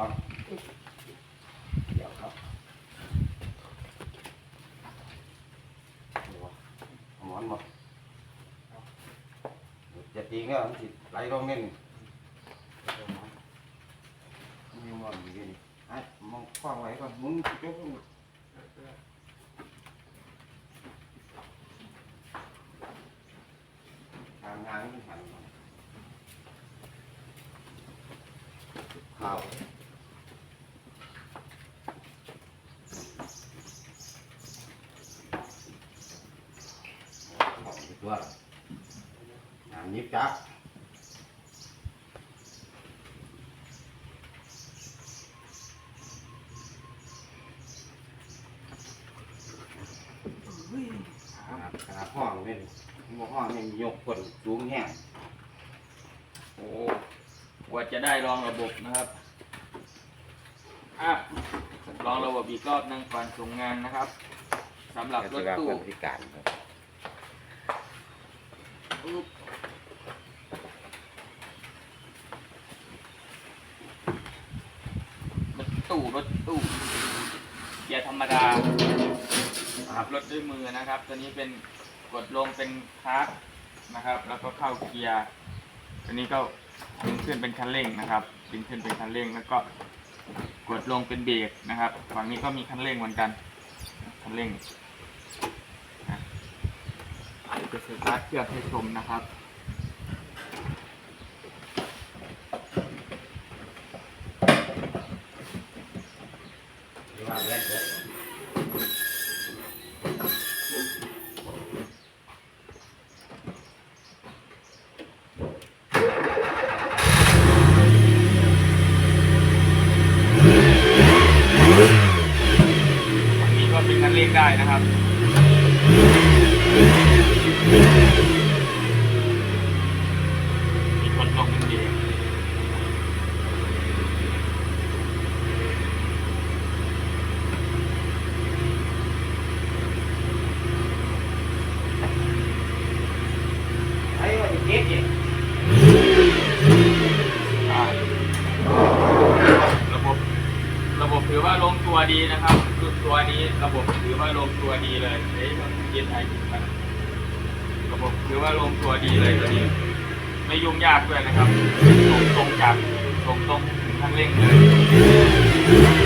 อนเดี๋ยวครับหมอนหมดจะตีเงี้ยมันสิไหลลงเงี้ยมีหมอนอยู่นี่ไอ้มองคว้างไว้ก่อนมึงจุ๊บทางานที่หันข่าว ตัวงานยิบจักขาดขนาดห้องนี่หัวห้องนี่ยกคนสูงแห้งโอ้กว่าจะได้ลองระบบนะครับอะลองระบบอีกรอบหนึงก่อนส่งงานนะครับสำหรับรถตู้พิการครับ อุ๊บรถตู้รถตู้เกียร์ธรรมดาขับรถด้วยมือนะครับ ตัวนี้เป็นกดลงเป็นคลัสนะครับ แล้วก็เข้าเกียร์ตัวนี้ก็ดึงขึ้นเป็นคันเร่งนะครับดึงขึ้นเป็นคันเร่งแล้วก็กดลงเป็นเบรกนะครับฝั่งนี้ก็มีคันเร่งเหมือนกันคันเร่ง จะสตาร์ทเครื่องให้ชมนะครับว่าเล่นเถอะฝั่งนี้ก็เป็นคันเร่งได้นะครับ มีคนลงเป็นเบรกไอ้ว่าจะเก็บอีกอ่าระบบ ระบบถือว่าลงตัวดีนะครับคือตัวนี้ระบบถือว่าลงตัวดีเลยเฮ้ยมันเย็นไอกัน ระบบถือว่าลงตัวดีเลยตัวนี้ ไม่ยุ่งยากด้วยนะครับส่งตรงจากส่งตรงถึงทางเร่งเลย